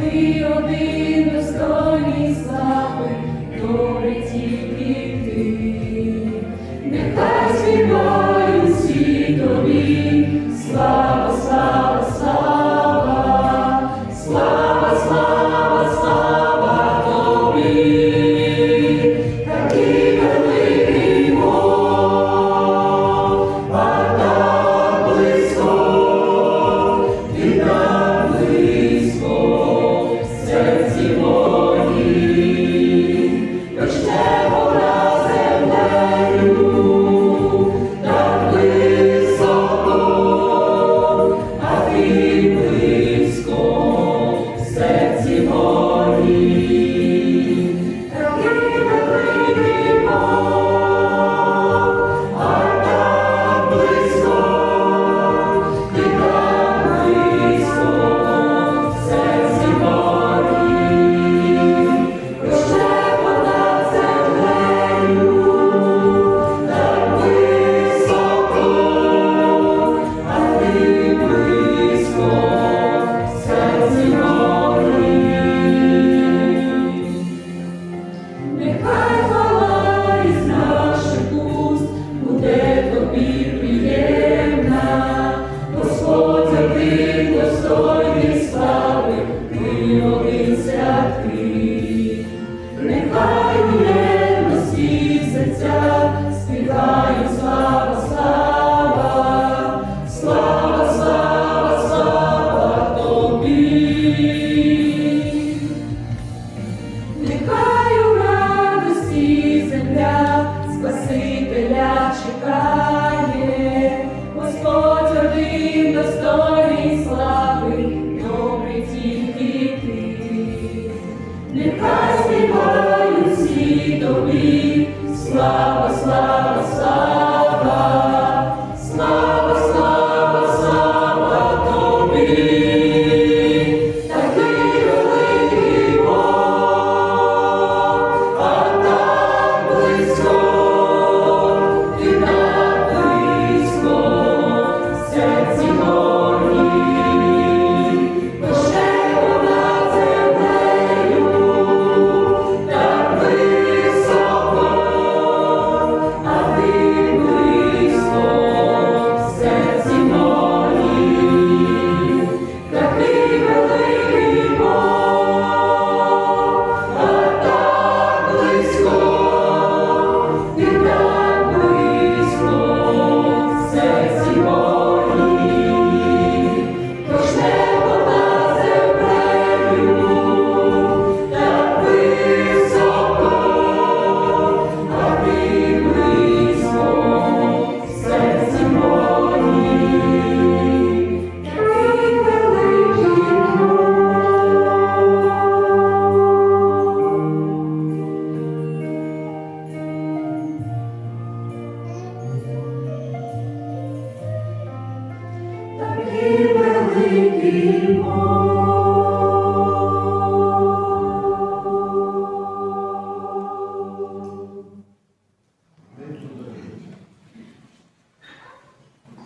ти один достойний слави, добре співаю всі тобі, слава, слава, слава. великий Бог.